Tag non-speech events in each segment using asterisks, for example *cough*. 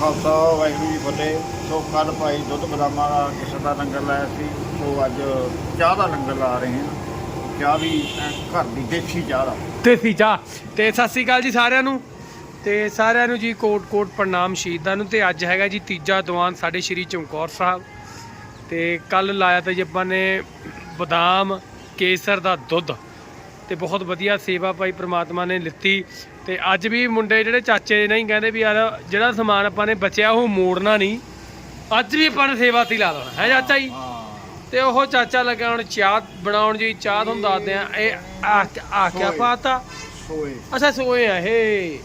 ਖਾਲਸਾ, ਵਾਹਿਗੁਰੂ ਜੀ ਫਤਿਹ। ਸੋ ਕੱਲ ਭਾਈ ਦੁੱਧ ਬਦਾਮਾਂ ਦਾ ਕਿਸੇ ਦਾ ਲੰਗਰ ਲਾਇਆ ਸੀ। ਸੋ ਅੱਜ ਚਾਹ ਦਾ ਲੰਗਰ ਲਾ ਰਹੇ ਹਾਂ। ਚਾਹ ਵੀ ਐਂ ਘਰ ਦੀ ਦੇਸੀ ਚਾਹ ਦਾ। ਦੇਸੀ ਚਾਹ। ਤੇ ਸਤਿ ਸ੍ਰੀ ਅਕਾਲ ਜੀ ਸਾਰਿਆਂ ਨੂੰ। ਤੇ ਸਾਰਿਆਂ ਨੂੰ ਜੀ ਕੋਟ ਕੋਟ ਪ੍ਰਣਾਮ ਸ਼ਹੀਦਾਂ ਨੂੰ। ਤੇ ਅੱਜ ਹੈਗਾ ਜੀ ਤੀਜਾ ਦੀਵਾਨ ਸਾਡੇ ਸ਼੍ਰੀ ਚਮਕੌਰ ਸਾਹਿਬ। ਤੇ ਕੱਲ ਲਾਇਆ ਤਾਂ ਜੀ ਆਪਾਂ ਨੇ ਬਦਾਮ, ਕੇਸਰ ਦਾ ਦੁੱਧ। ਤੇ ਬਹੁਤ ਵਧੀਆ ਸੇਵਾ ਭਾਈ ਪ੍ਰਮਾਤਮਾ ਨੇ ਲਿੱਤੀ। ਤੇ ਅੱਜ ਵੀ ਮੁੰਡੇ ਜਿਹੜੇ ਚਾਚੇ ਨਹੀਂ ਕਹਿੰਦੇ ਵੀ ਯਾਰ ਜਿਹੜਾ ਸਮਾਨ ਆਪਾਂ ਨੇ ਬਚਿਆ ਉਹ ਮੋੜਨਾ ਨਹੀਂ। ਅੱਜ ਵੀ ਆਪਾਂ ਨੇ ਸੇਵਾ ਤੇ ਲਾ ਦੇਣਾ। ਹੈ ਚਾਚਾ ਜੀ? ਤੇ ਉਹ ਚਾਚਾ ਲੱਗਾ ਹੁਣ ਚਾਹ ਬਣਾਉਣ ਜੀ ਚਾਹ ਤੁਹਾਨੂੰ ਦੱਸਦੇ ਆ ਇਹ ਆ ਆ ਕਿਆ। ਪਾਤਾ। ਸੋਏ। ਅੱਛਾ ਸੋਏ ਆ ਇਹ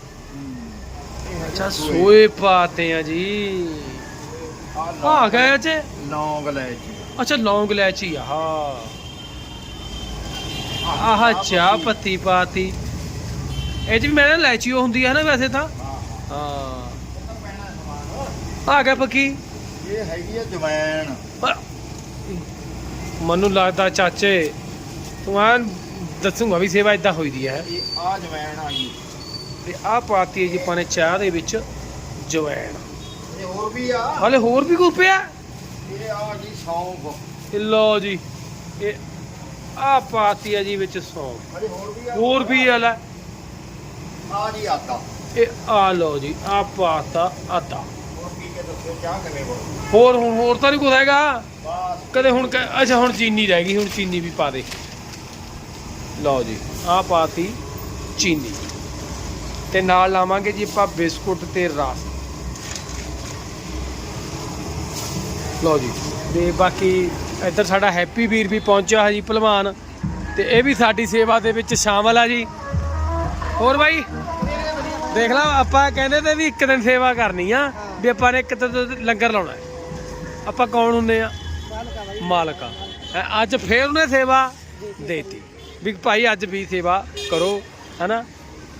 ਅੱਛਾ ਸੋਏ। ਪਾਤੇ ਆ ਜੀ। ਆ ਗਏ ਚ ਲੌਂਗ ਲੈ ਜੀ ਅੱਛਾ ਲੌਂਗ ਇਲਾਇਚੀ ਆ ਹਾਂ। ਆਹ ਚਾਹ ਪੱਤੀ ਪਾਤੀ। ਇਹ ਚ ਵੀ ਮੇਰੇ ਉਹ ਹੁੰਦੀ ਹੈ ਨਾ ਵੈਸੇ ਤਾਂ। ਹਾਂ। ਆ ਗਿਆ ਪੱਕੀ। ਇਹ ਹੈਗੀ ਆ ਜਵੈਣ। ਮੈਨੂੰ ਲੱਗਦਾ ਚਾਚੇ ਤੂੰ ਆ ਦੱਸੂਗਾ ਵੀ ਸੇਵਾ ਇਦਾਂ ਹੋਈਦੀ ਹੈ ਇਹ ਆ ਜਵੈਣ ਆ ਗਈ। ਤੇ ਆਹ ਪਾਤੀ ਹੈ ਜੀ ਨੇ ਚਾਹ ਦੇ ਵਿੱਚ ਜਵੈਣ। ਇਹ ਹੋਰ ਵੀ ਆ। ਹਲੇ ਹੋਰ ਵੀ ਪਿਆ? ਇਹ ਆ ਗਈ ਸੌਂਫ। ਇਹ ਲਓ ਜੀ ਇਹ ਆਹ ਪਾਤੀ ਹੈ ਜੀ ਵਿੱਚ ਸੌਂਫ ਅਰੇ ਹੋਰ ਵੀ ਆ ਹੋਰ ਵੀ ਹੈ ਲੈ। ਆ ਜੀ ਆਟਾ। ਇਹ ਆ ਲਓ ਜੀ ਆਹ ਪਾਤਾ ਆਟਾ। ਹੋਰ ਕੀ ਕੇ ਦੱਸੋ ਚਾਹ ਕਿਵੇਂ ਬਣੂ? ਹੋਰ ਹੁਣ ਹੋਰ ਤਾਂ ਨਹੀਂ ਕੁਝ ਹੈਗਾ। ਬਸ। ਕਦੇ ਹੁਣ ਕ- ਅੱਛਾ ਹੁਣ ਚੀਨੀ ਰਹਿ ਗਈ ਹੁਣ ਚੀਨੀ ਵੀ ਪਾ ਦੇ। ਲਓ ਜੀ ਆਹ ਪਾਤੀ ਚੀਨੀ। ਤੇ ਨਾਲ ਲਾਵਾਂਗੇ ਜੀ ਆਪਾਂ ਬਿਸਕੁਟ ਤੇ ਰਸ। ਲਓ ਜੀ ਤੇ ਬਾਕੀ ਇੱਧਰ ਸਾਡਾ ਹੈਪੀ ਵੀਰ ਵੀ ਪਹੁੰਚਿਆ ਹੈ ਜੀ ਭਲਵਾਨ। ਤੇ ਇਹ ਵੀ ਸਾਡੀ ਸੇਵਾ ਦੇ ਵਿੱਚ ਸ਼ਾਮਲ ਆ ਜੀ। ਹੋਰ ਬਾਈ ਦੇਖ ਲਾ ਆਪਾਂ ਕਹਿੰਦੇ ਤੇ ਵੀ ਇੱਕ ਦਿਨ ਸੇਵਾ ਕਰਨੀ ਆ ਵੀ ਆਪਾਂ ਨੇ ਇੱਕ ਦਿਨ ਲੰਗਰ ਲਾਉਣਾ। ਆਪਾਂ ਕੌਣ ਹੁੰਦੇ ਆ? ਮਾਲਕ ਅੱਜ ਫੇਰ ਉਹਨੇ ਸੇਵਾ ਦੇਤੀ। ਵੀ ਭਾਈ ਅੱਜ ਵੀ ਸੇਵਾ ਕਰੋ ਹੈਨਾ?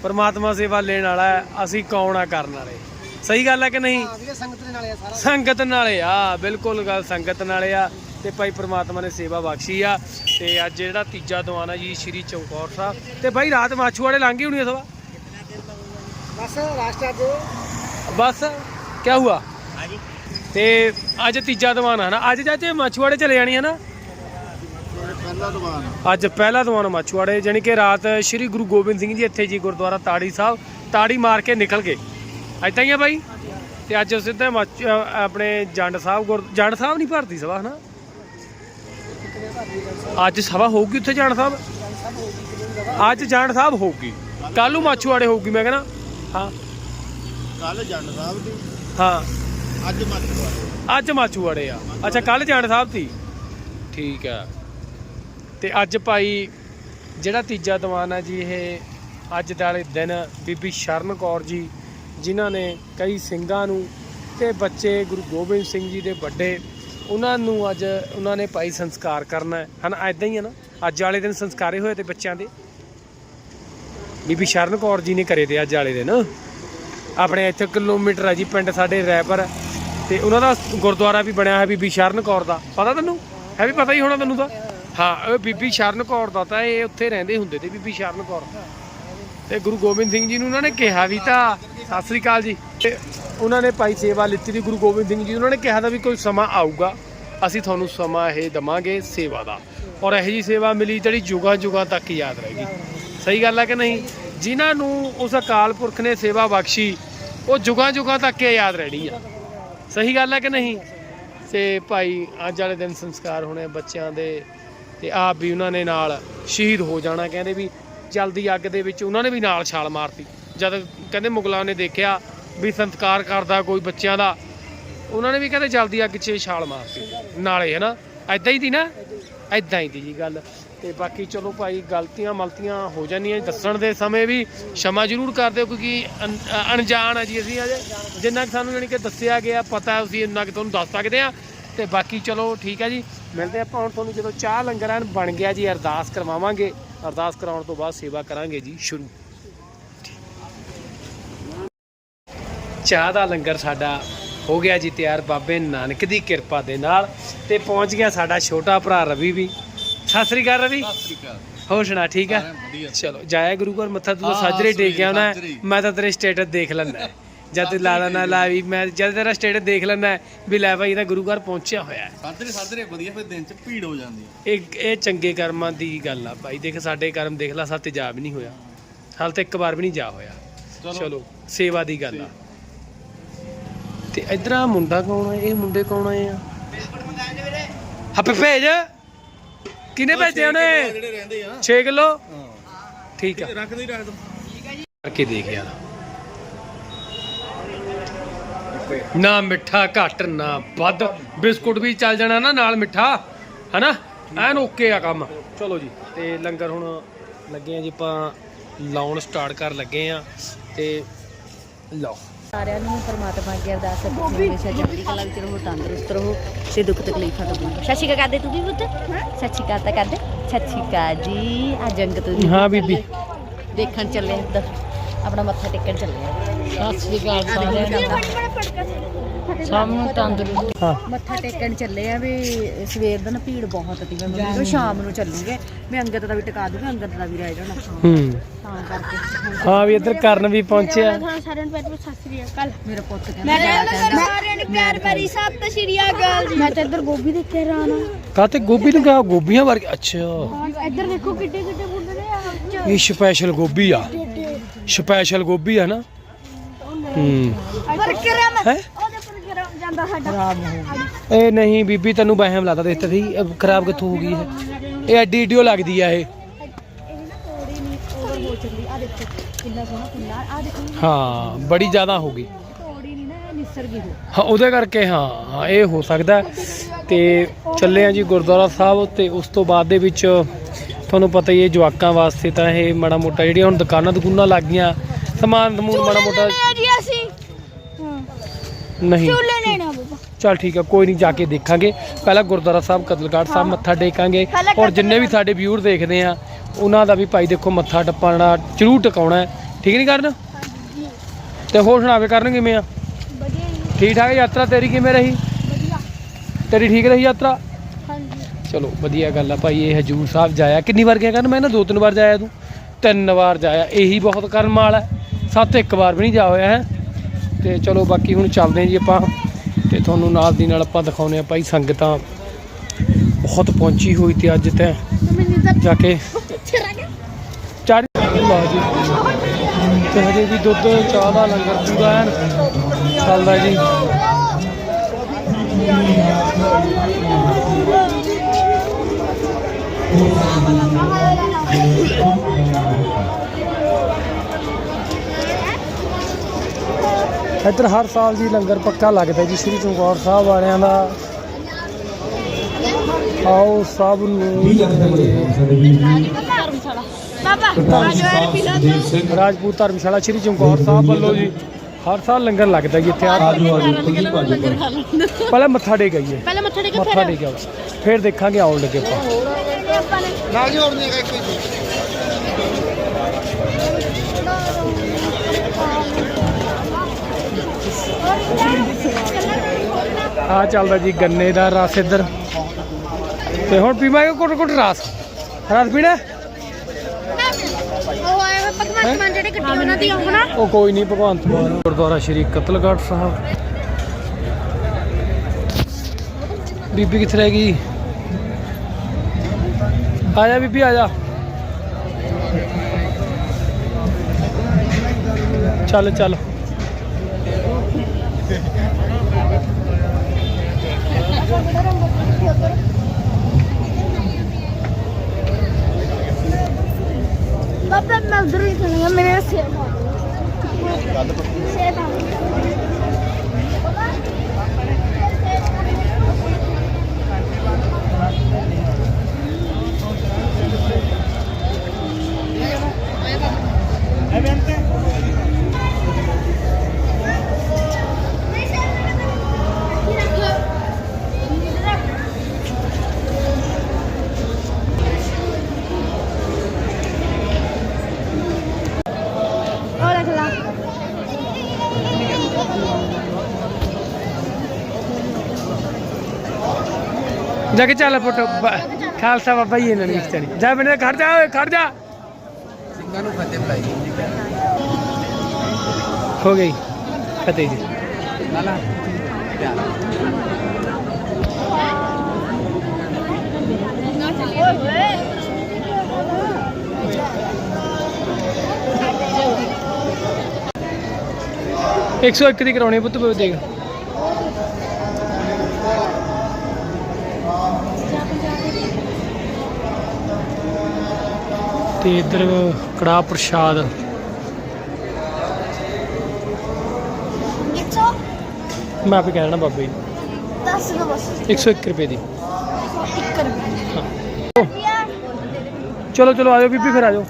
ਪਰਮਾਤਮਾ ਸੇਵਾ ਲੈਣ ਵਾਲਾ ਹੈ ਅਸੀਂ ਕੌਣ ਆ ਕਰਨ ਵਾਲੇ? ਸਹੀ ਗੱਲ ਹੈ ਕਿ ਨਹੀਂ? ਸੰਗਤ ਨਾਲ ਆ ਸਾਰਾ। ਸੰਗਤ ਨਾਲੇ ਆ। ਬਿਲਕੁਲ ਗੱਲ ਸੰਗਤ ਨਾਲੇ ਆ। ਤੇ ਭਾਈ ਪ੍ਰਮਾਤਮਾ ਨੇ ਸੇਵਾ ਬਖਸ਼ੀ ਆ ਤੇ ਅੱਜ ਜਿਹੜਾ ਤੀਜਾ ਦੀਵਾਨ ਆ ਜੀ ਸ਼੍ਰੀ ਚੌਕੌਰ ਸਾਹਿਬ। ਤੇ ਭਾਈ ਰਾਤ ਮਾਛੂਵਾੜੇ ਲੰਘ ਗਈ ਹੋਣੀ ਸਵਾ ਬਸ ਰਾਸ਼ਟਰ ਅੱਜ। ਬਸ ਕੀ ਹੁਆ? ਹਾਂਜੀ। ਤੇ ਅੱਜ ਤੀਜਾ ਦੀਵਾਨ ਆ ਨਾ ਅੱਜ ਚਾਚੇ ਮਾਛੂਵਾੜੇ ਚਲੇ ਜਾਣੀ ਹੈ ਨਾ? ਅੱਜ ਪਹਿਲਾ ਦੀਵਾਨ ਮਾਛੂਵਾੜੇ ਜਾਣੀ ਕਿ ਰਾਤ ਸ਼੍ਰੀ ਗੁਰੂ ਗੋਬਿੰਦ ਸਿੰਘ ਜੀ ਇੱਥੇ ਜੀ ਗੁਰਦੁਆਰਾ ਤਾੜੀ ਸਾਹਿਬ ਤਾੜੀ ਮਾਰ ਕੇ ਨਿਕਲ ਗਏ। ਏਦਾਂ ਹੀ ਆ ਬਾਈ ਤੇ ਅੱਜ ਸਿੱਧਾ ਆਪਣੇ ਜੰਡ ਸਾਹਿਬ ਗੁਰ ਜੰਡ ਸਾਹਿਬ ਨਹੀਂ ਭਰਤੀ ਸਭਾ ਹਨਾ? ਅੱਜ ਸਭਾ ਹੋਊਗੀ ਉੱਥੇ ਜੰਡ ਸਾਹਿਬ? ਅੱਜ ਜੰਡ ਸਾਹਿਬ ਹੋਊਗੀ। ਕੱਲ ਨੂੰ ਮਾਛੂਵਾੜੇ ਹੋਊਗੀ ਮੈਂ ਕਹਿੰਦਾ ਹਾਂ। ਕੱਲ ਜੰਡ ਸਾਹਿਬ ਦੀ। ਹਾਂ। ਅੱਜ ਮੱਛਵਾੜੇ। ਅੱਜ ਮਾਛੂਵਾੜੇ ਆ। ਅੱਛਾ ਕੱਲ ਜੰਡ ਸਾਹਿਬ ਸੀ ਠੀਕ ਆ। ਤੇ ਅੱਜ ਭਾਈ ਜਿਹੜਾ ਤੀਜਾ ਦੀਵਾਨ ਆ ਜੀ ਇਹ ਅੱਜ ਦਾ ਦਿਨ ਬੀਬੀ ਸ਼ਰਨ ਕੌਰ ਜੀ ਜਿਨ੍ਹਾਂ ਨੇ ਕਈ ਸਿੰਘਾਂ ਨੂੰ ਤੇ ਬੱਚੇ ਗੁਰੂ ਗੋਬਿੰਦ ਸਿੰਘ ਜੀ ਦੇ ਵੱਡੇ ਉਹਨਾਂ ਨੂੰ ਅੱਜ ਉਹਨਾਂ ਨੇ ਭਾਈ ਸੰਸਕਾਰ ਕਰਨਾ ਹੈ। ਹਨ ਐਦਾਂ ਹੀ ਹੈ ਨਾ। ਅੱਜ ਵਾਲੇ ਦਿਨ ਸੰਸਕਾਰੇ ਹੋਏ ਤੇ ਬੱਚਿਆਂ ਦੇ। ਬੀਬੀ ਸ਼ਰਨ ਕੌਰ ਜੀ ਨੇ ਕਰੇ ਤੇ ਅੱਜ ਵਾਲੇ ਦਿਨ। ਆਪਣੇ ਇੱਥੇ ਕਿਲੋਮੀਟਰ ਹੈ ਜੀ, ਪਿੰਡ ਸਾਡੇ ਰੈਪਰ। ਤੇ ਉਹਨਾਂ ਦਾ ਗੁਰਦੁਆਰਾ ਵੀ ਬਣਿਆ ਹੈ ਬੀਬੀ ਸ਼ਰਨ ਕੌਰ ਦਾ। ਪਤਾ ਤੈਨੂੰ? ਹੈ ਵੀ ਪਤਾ ਹੀ ਹੋਣਾ ਤੈਨੂੰ ਤਾਂ? ਹਾਂ, ਇਹ ਬੀਬੀ ਸ਼ਰਨ ਕੌਰ ਦਾ ਤਾਂ ਇਹ ਉੱਥੇ ਰਹਿੰਦੇ ਹੁੰਦੇ ਤੇ ਬੀਬੀ ਸ਼ਰਨ ਕੌਰ। ਤੇ ਗੁਰੂ ਗੋਬਿੰਦ ਸਿੰਘ ਜੀ ਨੂੰ ਉਹਨਾਂ ਨੇ ਕਿਹਾ ਵੀ ਤਾਂ। ਸਤਿ ਸ੍ਰੀ ਅਕਾਲ ਜੀ। ਤੇ ਉਹਨਾਂ ਨੇ ਭਾਈ ਸੇਵਾ ਲਿੱਤੀ ਦੀ, ਗੁਰੂ ਗੋਬਿੰਦ ਸਿੰਘ ਜੀ, ਉਹਨਾਂ ਨੇ ਕਿਹਾ ਦਾ ਵੀ ਕੋਈ ਸਮਾਂ ਆਊਗਾ, ਅਸੀਂ ਤੁਹਾਨੂੰ ਸਮਾਂ ਇਹ ਦਵਾਂਗੇ ਸੇਵਾ ਦਾ। ਔਰ ਇਹੋ ਜੀ ਸੇਵਾ ਮਿਲੀ ਜਿਹੜੀ ਜੁਗਾਂ ਜੁਗਾਂ ਤੱਕ ਯਾਦ ਰਹੇਗੀ ਸਹੀ ਗੱਲ ਹੈ ਕਿ ਨਹੀਂ? ਜਿਨ੍ਹਾਂ ਨੂੰ ਉਸ ਅਕਾਲ ਪੁਰਖ ਨੇ ਸੇਵਾ ਬਖਸ਼ੀ, ਉਹ ਜੁਗਾਂ ਜੁਗਾਂ ਤੱਕ ਯਾਦ ਰਹਿਣੀ ਆ। ਸਹੀ ਗੱਲ ਹੈ ਕਿ ਨਹੀਂ? ਤੇ ਭਾਈ ਅੱਜ ਵਾਲੇ ਦਿਨ ਸੰਸਕਾਰ ਹੋਣੇ ਬੱਚਿਆਂ ਦੇ, ਤੇ ਆਪ ਵੀ ਉਹਨਾਂ ਨੇ ਨਾਲ ਸ਼ਹੀਦ ਹੋ ਜਾਣਾ। ਕਹਿੰਦੇ ਵੀ ਜਲਦੀ ਅੱਗ ਦੇ ਵਿੱਚ ਉਹਨਾਂ ਨੇ ਵੀ ਨਾਲ ਛਾਲ ਮਾਰਤੀ। ਜਦ ਕਹਿੰਦੇ ਮੁਗਲਾਂ ਨੇ ਦੇਖਿਆ ਵੀ ਸੰਸਕਾਰ ਕਰਦਾ ਕੋਈ ਬੱਚਿਆਂ ਦਾ। ਉਹਨਾਂ ਨੇ ਵੀ ਕਹਿੰਦੇ ਜਲਦੀ ਅੱਗ 'ਚ ਛਾਲ ਮਾਰ ਮਾਰਤੀ। ਨਾਲੇ ਹੈ ਨਾ ਐਦਾਂ ਹੀ ਦੀ ਨਾ? ਐਦਾਂ ਹੀ ਦੀ ਜੀ ਗੱਲ। ਤੇ ਬਾਕੀ ਚਲੋ ਭਾਈ, ਗਲਤੀਆਂ ਮਲਤੀਆਂ ਹੋ ਜਾਂਦੀਆਂ ਦੱਸਣ ਦੇ ਸਮੇਂ ਵੀ ਸ਼ਮਾ ਜ਼ਰੂਰ ਕਰਦੇ ਹੋ ਕਿਉਂਕਿ ਅਣਜਾਣ ਆ ਜੀ ਅਸੀਂ ਅਜੇ। ਜਿੰਨਾ ਕਿ ਸਾਨੂੰ ਯਾਨੀ ਕਿ ਦੱਸਿਆ ਗਿਆ, ਪਤਾ ਤੁਸੀਂ ਇੰਨਾ ਕਿ ਤੁਹਾਨੂੰ ਦੱਸ ਸਕਦੇ ਆ। ਤੇ ਬਾਕੀ ਚਲੋ ਠੀਕ ਹੈ ਜੀ। ਮਿਲਦੇ ਆਪਾਂ ਹੁਣ ਤੁਹਾਨੂੰ ਜਦੋਂ ਚਾਹ ਲੰਗਰਾਂ ਬਣ ਗਿਆ ਜੀ, ਅਰਦਾਸ ਕਰਵਾਵਾਂਗੇ। ਅਰਦਾਸ ਕਰਾਉਣ ਤੋਂ ਬਾਅਦ ਸੇਵਾ ਕਰਾਂਗੇ ਜੀ, ਸ਼ੁਰੂ। ਚਾਹ ਦਾ ਲੰਗਰ ਸਾਡਾ ਹੋ ਗਿਆ ਜੀ ਤਿਆਰ ਬਾਬੇ ਨਾਨਕ ਦੀ ਕਿਰਪਾ ਦੇ ਨਾਲ ਤੇ ਪਹੁੰਚ ਗਿਆ ਸਾਡਾ ਛੋਟਾ ਭਰਾ ਰਵੀ ਵੀ। ਸਤਿ ਸ੍ਰੀ ਅਕਾਲ ਰਵੀ। ਹੋਰ ਸੁਣਾ ਠੀਕ ਆ? ਚਲੋ ਜਾਇਆ ਗੁਰੂ ਘਰ ਮੱਥਾ ਤੂੰ ਤਾਂ ਸਾਜਰੇ ਟੇਕ ਗਿਆ ਨਾ ਸਾਜਰੇ। ਮੈਂ ਤਾਂ ਤੇਰੇ ਸਟੇਟਸ ਦੇਖ ਲੈਂਦਾ। *laughs* ਜਦ ਤੇ ਲਾ ਲੈਣਾ ਲਾ ਵੀ ਮੈਂ ਜਦ ਤੇਰਾ ਸਟੇਟਸ ਦੇਖ ਲੈਣਾ ਵੀ ਲੈ ਭਾਈ ਇਹਦਾ ਗੁਰੂ ਘਰ ਪਹੁੰਚਿਆ ਹੋਇਆ। ਹੈ ਸਾਜਰੇ ਸਾਜਰੇ ਵਧੀਆ ਫਿਰ ਦਿਨ ਚ ਭੀੜ ਹੋ ਜਾਂਦੀ ਹੈ ਇਹ ਇਹ ਚੰਗੇ ਕਰਮਾਂ ਦੀ ਗੱਲ ਆ ਭਾਈ ਦੇਖ ਸਾਡੇ ਕਰਮ ਦੇਖ ਲਾ ਸਾਤੇ ਜਾ ਵੀ ਨਹੀਂ ਹੋਇਆ। ਹਾਲ ਤੱਕ ਇੱਕ ਵਾਰ ਵੀ ਨਹੀਂ ਜਾ ਹੋਇਆ। ਚਲੋ। ਸੇਵਾ ਦੀ ਗੱਲ ਆ। ਤੇ ਇਧਰ ਆ ਮੁੰਡਾ ਕੌਣ ਆ? ਇਹ ਮੁੰਡੇ ਕੌਣ ਆਏ ਆ? ਹੱਪੇ ਭੇਜ। ਕਿਨੇ ਭੇਜੇ ਉਹਨੇ? ਜਿਹੜੇ ਰਹਿੰਦੇ ਆ। 6 ਕਿਲੋ? ਠੀਕ ਆ। ਰੱਖ ਨਹੀਂ ਰੱਖ ਦੋ ਕਰਕੇ ਦੇਖ ਯਾਰ। ਨਾ ਮਿੱਠਾ ਘੱਟ ਨਾ ਵੱਧ। ਬਿਸਕੁਟ ਵੀ ਚੱਲ ਜਾਣਾ ਨਾ ਨਾਲ ਮਿੱਠਾ ਹਨਾ? ਐਨ ਓਕੇ ਆ ਕੰਮ। ਚਲੋ ਜੀ ਤੇ ਲੰਗਰ ਹੁਣ ਲੱਗੇ ਆ ਜੀ ਆਪਾਂ ਲਾਉਣ ਸਟਾਰਟ ਕਰ ਲੱਗੇ ਆ। ਤੇ ਲਓ। ਸਾਰਿਆਂ ਨੂੰ ਪਰਮਾਤਮਾ ਅੱਗੇ ਅਰਦਾਸ ਹੈ ਕਿ ਤੁਸੀਂ ਹਮੇਸ਼ਾ ਚੜ੍ਹਦੀ ਕਲਾ ਵਿੱਚ ਰਹੋ ਤੰਦਰੁਸਤ ਰਹੋ ਤੇ ਦੁੱਖ ਤਕਲੀਫਾਂ ਤੋਂ ਦੂਰ ਸਤਿ ਸ਼੍ਰੀ ਅਕਾਲ ਕਰਦੇ ਤੂੰ ਵੀ ਪੁੱਤ? ਸਤਿ ਸ਼੍ਰੀ ਅਕਾਲ ਤਾਂ ਕਰਦੇ ਸਤਿ ਸ਼੍ਰੀ ਅਕਾਲ ਜੀ ਆ ਜੰਗ ਤੋਂ ਵੀ ਹਾਂ ਬੀਬੀ। ਦੇਖਣ ਚੱਲੇ ਇੱਧਰ ਆਪਣਾ ਮੱਥਾ ਟੇਕਣ ਚੱਲੇ ਸਤਿ ਸ਼੍ਰੀ ਅਕਾਲ ਸਾਰਿਆਂ ਨੂੰ। ਸਭ ਨੂੰ ਤੰਦਰੁਸਤ। ਹਾਂ। ਮੱਥਾ ਟੇਕਣ ਚੱਲੇ ਆ ਵੀ ਸਵੇਰ ਦਾ ਨਾ ਭੀੜ ਬਹੁਤ ਸੀ ਮੈਂ ਮੰਮੀ ਨੂੰ ਸ਼ਾਮ ਨੂੰ ਚੱਲੂਗੇ ਮੈਂ ਅੰਗਦ ਦਾ ਵੀ ਟਿਕਾ ਦੂੰਗਾ ਅੰਗਦ ਦਾ ਵੀ ਰਹਿ ਜਾਣਾ। ਹੂੰ। ਤਾਂ ਕਰਕੇ। ਹਾਂ ਵੀ ਇੱਧਰ ਕਰਨ ਵੀ ਪਹੁੰਚਿਆ। ਸਾਰਿਆਂ ਨੂੰ ਪਹਿਲਾਂ ਸਤਿ ਸ਼੍ਰੀ ਅਕਾਲ। ਮੇਰਾ ਪੁੱਤ ਕਹਿੰਦਾ ਸਾਰਿਆਂ ਨੂੰ ਪਿਆਰ ਭਰੀ ਸਤਿ ਸ਼੍ਰੀ ਅਕਾਲ ਜੀ। ਮੈਂ ਤਾਂ ਇੱਧਰ ਗੋਭੀ ਦੇਖੇ ਰਾਣਾ ਕਾਤੇ ਗੋਭੀ ਨੂੰ ਕਿਹਾ? ਗੋਭੀਆਂ ਵਰਗੇ। ਅੱਛਾ। ਇੱਧਰ ਦੇਖੋ ਕਿੱਡੇ ਕਿੱਡੇ ਬੁੱਢੇ ਆ ਇਹ ਸਪੈਸ਼ਲ ਗੋਭੀ ਆ। ਸਪੈਸ਼ਲ ਗੋਭੀ ਆ ਨਾ। ਹੂੰ। ਪ੍ਰੋਗਰਾਮ ਹੈ ਉਹਦੇ ਪ੍ਰੋਗਰਾਮ ਜਾਂਦਾ ਸਾਡਾ? ਇਹ ਨਹੀਂ ਬੀਬੀ ਤੈਨੂੰ ਵਹਿਮ ਲੱਗਦਾ ਦੇਖ ਤੀ ਖਰਾਬ ਕਿੱਥੋਂ ਹੋ ਗਈ ਇਹ? ਇਹ ਐਡੀ ਈਡੀਓ ਲੱਗਦੀ ਆ ਇਹ। ਹੋ ਬੜੀ ਜ਼ਿਆਦਾ ਹੋ ਗਈ। ਹੋ। ਉਹਦੇ ਕਰਕੇ ਹਾਂ ਇਹ ਹੋ ਸਕਦਾ। ਤੇ ਚੱਲੇ ਆ ਜੀ ਗੁਰਦੁਆਰਾ ਸਾਹਿਬ ਤੇ ਉਸ ਤੋਂ ਬਾਅਦ ਦੇ ਵਿੱਚ ਤੁਹਾਨੂੰ ਪਤਾ ਹੀ ਹੈ ਜਵਾਕਾਂ ਵਾਸਤੇ ਤਾਂ ਇਹ ਮਾੜਾ ਮੋਟਾ ਜਿਹੜੀਆਂ ਹੁਣ ਦੁਕਾਨਾਂ ਦੁਕਾਨਾਂ ਲੱਗ ਗਈਆਂ ਸਮਾਨ ਸਮੂਨ ਮਾੜਾ ਮੋਟਾ ਨਹੀਂ। ਲੈਣਾ ਬਾਬਾ। ਚਲ ਠੀਕ ਹੈ ਕੋਈ ਨਹੀਂ ਜਾ ਕੇ ਦੇਖਾਂਗੇ। ਪਹਿਲਾਂ ਗੁਰਦੁਆਰਾ ਸਾਹਿਬ ਕਤਲਗੜ੍ਹ ਸਾਹਿਬ ਮੱਥਾ ਟੇਕਾਂਗੇ। ਔਰ ਜਿੰਨੇ ਵੀ ਸਾਡੇ ਵਿਊਰ ਦੇਖਦੇ ਆ ਉਹਨਾਂ ਦਾ ਵੀ ਭਾਈ ਦੇਖੋ ਮੱਥਾ ਟੱਪਣਾ ਜ਼ਰੂਰ ਟਿਕਾਉਣਾ ਹੈ। ਠੀਕ ਨਹੀਂ ਕਰਨ? ਤੇ ਹੋਰ ਸੁਣਾਵੇ ਕਰਨ ਕਿਵੇਂ ਆ? ਵਧੀਆ ਜੀ। ਠੀਕ ਠਾਕ ਯਾਤਰਾ ਤੇਰੀ ਕਿਵੇਂ ਰਹੀ? ਵਧੀਆ। ਤੇਰੀ ਠੀਕ ਰਹੀ ਯਾਤਰਾ? ਹਾਂਜੀ। ਚਲੋ ਵਧੀਆ ਗੱਲ ਆ ਭਾਈ ਇਹ ਹਜੂਰ ਸਾਹਿਬ ਜਾਇਆ। ਕਿੰਨੀ ਵਾਰ ਗਿਆ ਕਰਨ? ਮੈਂ ਨਾ ਦੋ ਤਿੰਨ ਵਾਰ ਜਾਇਆ ਤੂੰ। ਤਿੰਨ ਵਾਰ ਜਾਇਆ। ਇਹੀ ਬਹੁਤ ਕਰਮ ਵਾਲਾ ਹੈ। ਸੱਤ ਇੱਕ ਵਾਰ ਵੀ ਨਹੀਂ ਜਾ ਹੋਇਆ ਹੈ? ਤੇ ਚਲੋ ਬਾਕੀ ਹੁਣ ਚੱਲਦੇ ਹਾਂ ਜੀ ਆਪਾਂ ਤੇ ਤੁਹਾਨੂੰ ਨਾਲ ਦੀ ਨਾਲ ਆਪਾਂ ਦਿਖਾਉਨੇ ਆ ਭਾਈ ਸੰਗਤਾਂ। ਬਹੁਤ ਪਹੁੰਚੀ ਹੋਈ ਤੇ ਅੱਜ ਤੇ ਜਾ ਕੇ ਚਾਰ ਲਓ ਜੀ। ਤੇ ਹਜੇ ਵੀ ਦੁੱਧ ਚਾਹ ਦਾ ਲੰਗਰ ਪੂਰਾ ਐਨ ਚੱਲਦਾ ਜੀ। ਇੱਧਰ ਹਰ ਸਾਲ ਜੀ ਲੰਗਰ ਪੱਕਾ ਲੱਗਦਾ ਜੀ ਸ੍ਰੀ ਚਮਕੌਰ ਸਾਹਿਬ ਵਾਲਿਆਂ ਦਾ। ਆਓ ਸਭ ਨੂੰ। ਰਾਜਪੂਤ ਧਰਮਸ਼ਾਲਾ ਸ੍ਰੀ ਚਮਕੌਰ ਸਾਹਿਬ ਵੱਲੋਂ ਜੀ ਹਰ ਸਾਲ ਲੰਗਰ ਲੱਗਦਾ ਜੀ ਇੱਥੇ। ਆ ਲੰਗਰ ਖਾ ਲੈਂਦੇ ਪਹਿਲਾਂ ਮੱਥਾ ਟੇਕ ਆਈਏ। ਪਹਿਲਾਂ ਮੱਥਾ ਟੇਕ ਮੱਥਾ ਟੇਕ ਆਓ। ਫਿਰ ਦੇਖਾਂਗੇ ਆਉਣ ਲੱਗੇ ਆਪਾਂ। ਨਾਲ ਹੀ ਹੋਰ ਨਹੀਂ ਕੋਈ ਆ ਚੱਲਦਾ ਜੀ ਗੰਨੇ ਦਾ ਰਸ ਇੱਧਰ। ਤੇ ਹੁਣ ਪੀਵਾਂਗੇ ਕੁੱਟ ਕੁੱਟ ਰਸ? ਰਸ ਪੀਣਾ? ਉਹ ਕੋਈ ਨਹੀਂ ਭਗਵੰਤ ਮਾਨ। ਗੁਰਦੁਆਰਾ ਸ਼੍ਰੀ ਕਤਲਗੜ੍ਹ ਸਾਹਿਬ। ਬੀਬੀ ਕਿੱਥੇ ਰਹਿ ਗਈ? ਆ ਜਾ ਬੀਬੀ ਆ ਜਾ। ਚੱਲ ਚੱਲ। ਬਾਬਾ ਮੈਂ ਉਧਰ ਹੀ ਚਲੀ ਮੇਰੇ ਸੇਬ ਸੇਬ और ਜਾ ਕੇ ਚੱਲ ਪੁੱਟ ਬ- ਖਾਲਸਾ ਬਾਬਾ ਜੀ ਇਹਨਾਂ ਨੇ ਚੜੀ ਜਾ ਬਿਨੇ ਖੜ ਜਾ ਓਏ ਖੜ ਜਾ। ਸਿੰਘਾਂ ਨੂੰ ਫਤਿਹ ਬੁਲਾਈ ਹੋ ਗਈ। ਫਤਿਹ ਜੀ। ਇੱਕ ਸੌ ਇੱਕ ਦੀ ਕਰਾਉਣੀ ਪੁੱਤ ਦੇਖ। ਤੇ ਇੱਧਰ ਕੜਾਹ ਪ੍ਰਸ਼ਾਦ। ਮੈਂ ਆਪੇ ਕਹਿ ਦੇਣਾ ਬਾਬੇ ਨੂੰ। ਦੱਸ ਦੋ ਬਸ। 101 ਰੁਪਏ ਦੀ। ਇੱਕ ਰੁਪਿਆ ਚਲੋ ਚਲੋ ਆਜੋ ਬੀਬੀ ਫਿਰ ਆਜੋ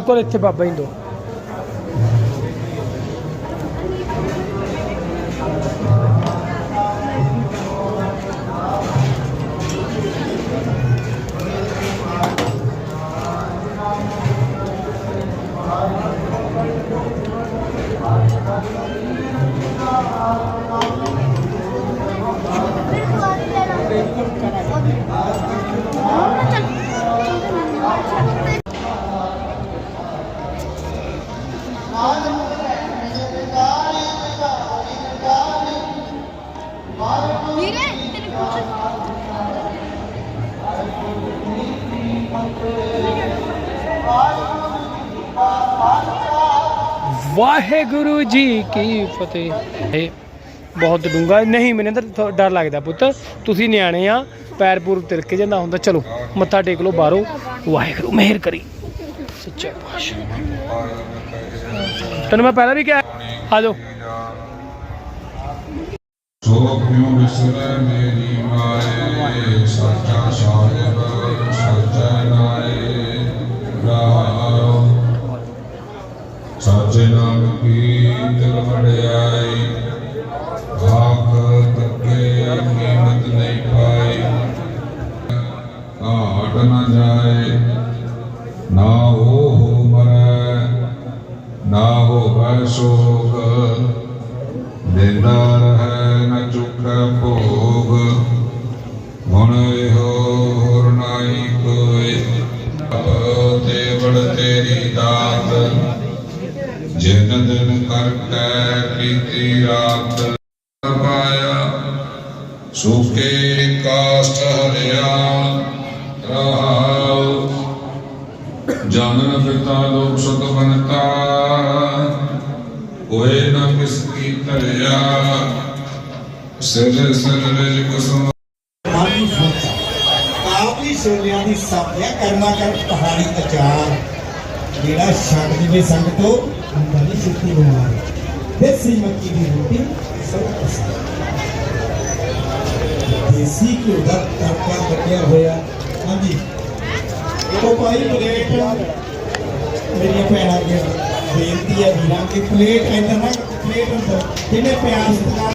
ਬਿਲਕੁਲ ਇੱਥੇ ਬਾਬਾ ਵਾਹਿਗੁਰੂ ਜੀ ਕੀ ਫਤਿਹ। ਇਹ ਬਹੁਤ ਡੂੰਗਾ ਨਹੀਂ, ਮੈਨੂੰ ਥੋ- ਡਰ ਲੱਗਦਾ ਪੁੱਤ। ਤੁਸੀਂ ਨਿਆਣੇ ਆ, ਪੈਰ ਪੂਰ ਤਿਲਕ ਜਾਂਦਾ ਹੁੰਦਾ। ਚਲੋ, ਮੱਥਾ ਟੇਕ ਲਓ ਬਾਹਰੋਂ। ਵਾਹਿਗੁਰੂ, ਮਿਹਰ ਕਰੀ। ਸੱਚਾ ਪਾਤਸ਼ਾਹ। ਤੈਨੂੰ ਮੈਂ ਪਹਿਲਾਂ ਵੀ ਕਿਹਾ, ਆ ਜਾਓ। ਸੋ ਵਿਸਰੈ ਮੇਰੀ ਮਾਏ, ਸੱਚਾ ਸਾਹਿਬ, ਸੱਚਾ ਨਾਏ, ਰਾਮ। ਸੱਚੇ ਨਾਮ ਕੀ ਤਿਲ ਵਡਿਆਈ ਤੱਕੇ ਕੀਮਤ ਨਹੀਂ ਪਾਈ। ਘਾਟ ਨਾ ਜਾਏ, ਨਾ ਉਹ ਮਰੈ, ਨਾ ਹੋਵੈ ਸੋਗ। ਦਿੰਦਾ ਰਹਿ ਨ ਚੁੱਕੈ ਭੋਗ। ਹੁਣ ਇਹੋ ਹੋਰ ਨਾਹੀ ਕੋਈ। ਤੇ ਬੜ ਤੇਰੀ ਦਾਤ। ਜਿਨ ਦਿਨ ਕਰਕੈ ਕੀਤੀ ਰਾਤ ਪਾਇਆ ਸੁਕੇ ਕਾਸਟ ਹਰਿਆ ਰਹਾਉ ਜਨਨ ਪਿਤਾ ਲੋਕ ਸੁਤ ਬਨਤਾ ਹੋਏ ਨਾ ਕਿਸ ਕੀ ਧਰਿਆ ਸਿਰ ਸਿਰ ਰਿਜ ਕੁਸਮ ਮਾਨੀ ਸੋਚਾ ਆਪਲੀ ਸੋਲਿਆਂ ਦੀ ਜਿਹੜਾ ਛੱਡ ਦੇਵੇ ਸੰਗ ਤੋਂ ਨਹੀਂ ਸਿੱਧੀ ਬਿਮਾਰ ਦੇਸੀ ਮੱਕੀ ਦੀ ਰੋਟੀ ਸਭ ਪਸੰਦ ਦੇਸੀ ਘਿਓ ਦਾ ਤੜਕਾ ਕੱਟਿਆ ਹੋਇਆ। ਹਾਂਜੀ। ਉਹ ਭਾਈ ਪਲੇਟ ਮੇਰੀਆਂ ਭੈਣਾਂ ਅੱਗੇ ਬੇਨਤੀ ਹੈ ਵੀਰਾਂ ਕਿ ਪਲੇਟ ਇੰਨਾ ਨਾ ਪਲੇਟ ਅੰਦਰ। ਜਿਹਨੇ ਪਿਆਸ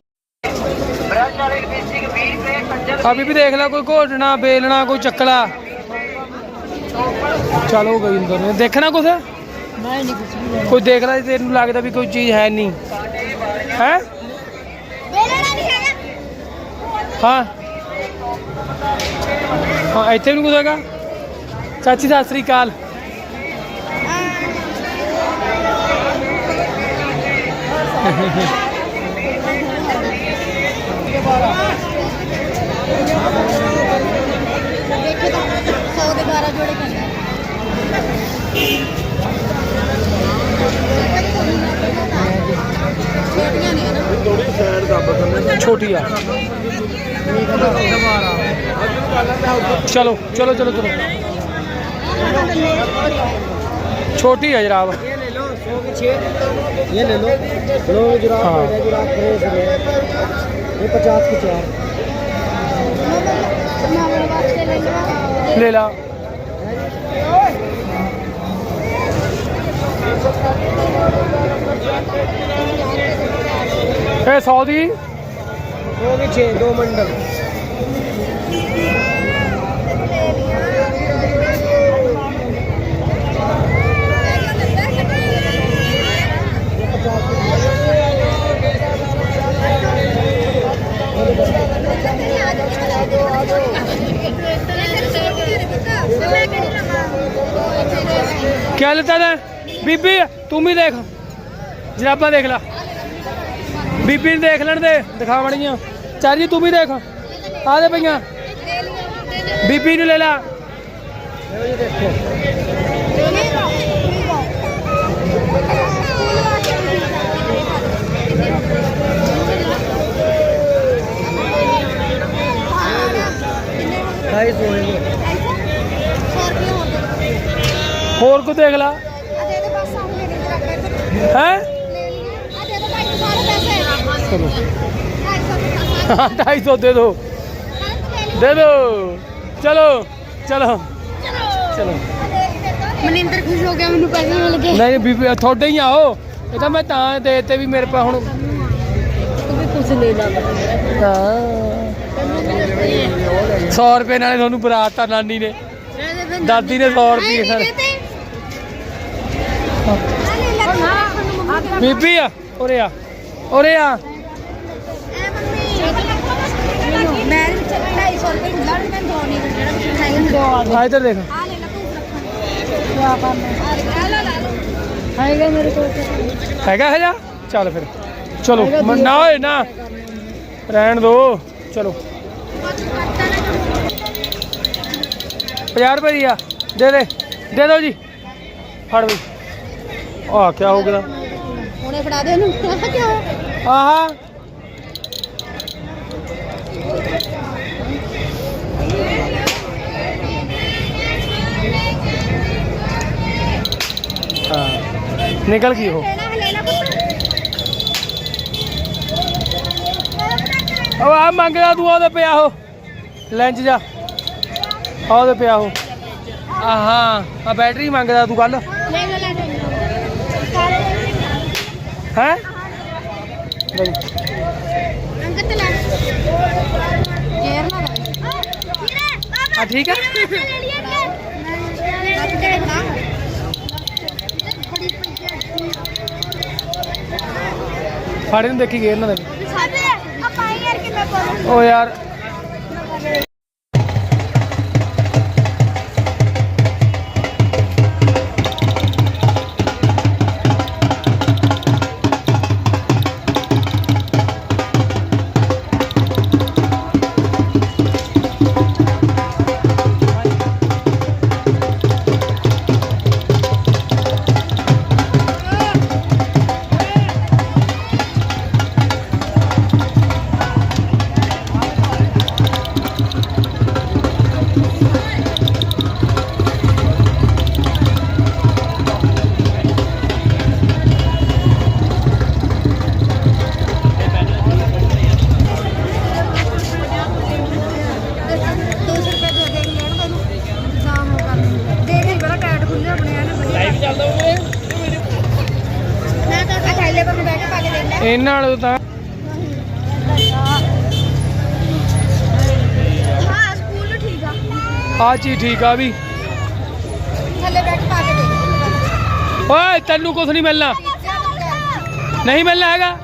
ਆ ਬੀਬੀ ਦੇਖ ਲੈ ਕੋਈ ਘੋਟਣਾ ਬੇਲਣਾ ਕੋਈ ਚੱਕਲਾ। ਚਲੋ ਗਈ ਅੰਦਰ ਨੇ ਦੇਖਣਾ ਕੁਛ ਮੈਂ ਨਹੀਂ ਕੁਝ ਵੀ ਕੋਈ ਦੇਖ ਲੈ ਤੈਨੂੰ ਲੱਗਦਾ ਵੀ ਕੋਈ ਚੀਜ਼ ਹੈ ਨਹੀਂ ਹੈ ਵੇਲੇ ਨਹੀਂ ਹੈਗਾ ਹਾਂ ਹਾਂ ਇੱਥੇ ਵੀ ਨੀ ਕੁਛ ਹੈਗਾ ਚਾਚੀ ਸਤਿ ਸ੍ਰੀ ਅਕਾਲ ਦੇਖੋ छोटी आ चलो चलो चलो चलो। छोटी है जराब ये ले लो। लो। हाँ। ये पचास की चार। ले ला। ਇਹ 100 ਦੀ? ਹੋ ਗਈ 6 2 ਮੰਡਲ ਕਿਆ ਲੈਤਾ ਨੇ ਬੀਬੀ ਤੂੰ ਵੀ ਦੇਖ। ਜਰਾਬਾਂ ਦੇਖ ਲੈ। ਬੀਬੀ ਨੂੰ ਦੇਖ ਲੈਣ ਦੇ ਦਿਖਾ ਮੜੀਆਂ। ਚਾਰੀ ਤੂੰ ਵੀ ਦੇਖ। ਆ ਦੇ ਪਈਆਂ। ਬੀਬੀ ਨੂੰ ਲੈ ਲਾ। ਹੋਰ ਕੋ ਦੇਖ ਲਾ। ਹੈ? ਚਲੋ 250 ਦੇ ਦੋ ਦੇ। ਦੋ ਚਲੋ ਚਲੋ। ਚਲੋ। ਮਨਿੰਦਰ ਖੁਸ਼ ਹੋ ਗਿਆ ਮੈਨੂੰ ਪੈਸੇ ਮਿਲ ਗਏ। ਨਹੀਂ ਬੀਬੀ ਤੁਹਾਡੇ ਹੀ ਆਓ ਇਹ ਤਾਂ ਮੈਂ ਤਾਂ ਦੇ ਤੇ ਵੀ ਮੇਰੇ ਪਾ ਹੁਣ। ਤੂੰ ਵੀ ਕੁਝ ਲੈ ਲਾ ਹਾਂ। 100 ਰੁਪਏ ਨਾਲੇ ਤੁਹਾਨੂੰ ਬਰਾਤ ਨਾਨੀ ਨੇ। ਦਾਦੀ ਨੇ 100 ਰੁਪਏ ਸਰ ਬੀਬੀ ਆ ਉਰੇ ਆ ਉਰੇ ਆ। ਮੈਂ 250 ਰੁਪਏ ਮਿਲਦਾ ਮੈਂ ਦੋ ਨਹੀਂ ਜਿਹੜਾ ਤੁਸੀਂ ਖਾਈ ਆ ਇੱਧਰ ਦੇਖ। ਆ ਲੈ ਲਾ ਤੂੰ ਆ ਲੈ ਲਾ ਆਏਗਾ ਮੇਰੇ ਕੋਲ ਹੈਗਾ ਹੈ ਜਾ ਚੱਲ ਫਿਰ। ਚਲੋ ਮ- ਨਾ ਹੋਏ ਨਾ। ਰਹਿਣ ਦੋ। ਚਲੋ। 50 ਰੁਪਏ ਦੀ ਆ। ਦੇ ਦੇ ਦੇ ਦਿਓ ਜੀ। ਫੜ ਬਈ। ਆ ਕੀ ਹੋ ਗਿਆ? ਹੁਣੇ ਫੜਾ ਦੇ ਇਹਨੂੰ ਆਹ ਹਾਂ। ਨਿਕਲ ਗਈ ਉਹ। ਲੈਣਾ ਪੁੱਤ। ਉਹ ਆ ਮੰਗਦਾ ਤੂੰ ਉਹਦੇ ਪਿਆ ਉਹ। ਲੈਂਚ ਜਾ। ਆ ਉਹਦੇ ਪਿਆ ਉਹ। ਆਹਾਂ ਆ ਬੈਟਰੀ ਮੰਗਦਾ ਤੂੰ ਕੱਲ ਲੈ ਲੈ ਲੈ ਹੈ? ਅੰਗਤ ਲੈ ਜੇਰ ਨਾ ਆ ਠੀਕ ਹੈ। ਫਾੜੇ ਨੂੰ ਦੇਖੀ ਦੇ। ਓ ਯਾਰ ਆ ਚੀਜ਼ ਠੀਕ ਆ ਵੀ। ਥੱਲੇ ਬੈਠ ਪਾ ਕੇ ਦੇਖ। ਓਏ ਤੈਨੂੰ ਕੁਝ ਨਹੀਂ ਮਿਲਣਾ। ਨਹੀਂ ਮਿਲਣਾ ਹੈਗਾ।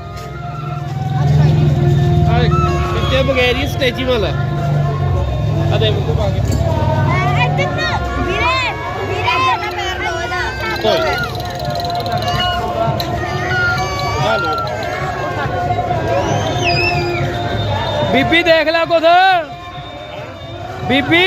ਕਿਤੇ ਬਗੈਰੀ ਸਟੇਜੀ ਵਾਲਾ। ਆ ਦੇ ਮੁੱਕ ਪਾ ਕੇ। ਕੋਈ। ਬੀਬੀ ਦੇਖ ਲੈ ਕੁਛ। ਬੀਬੀ।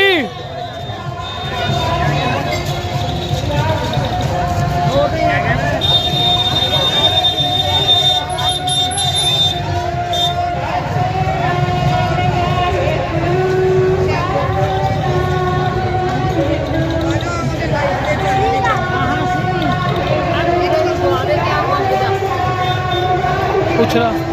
ਪੁੱਛ ਲਾ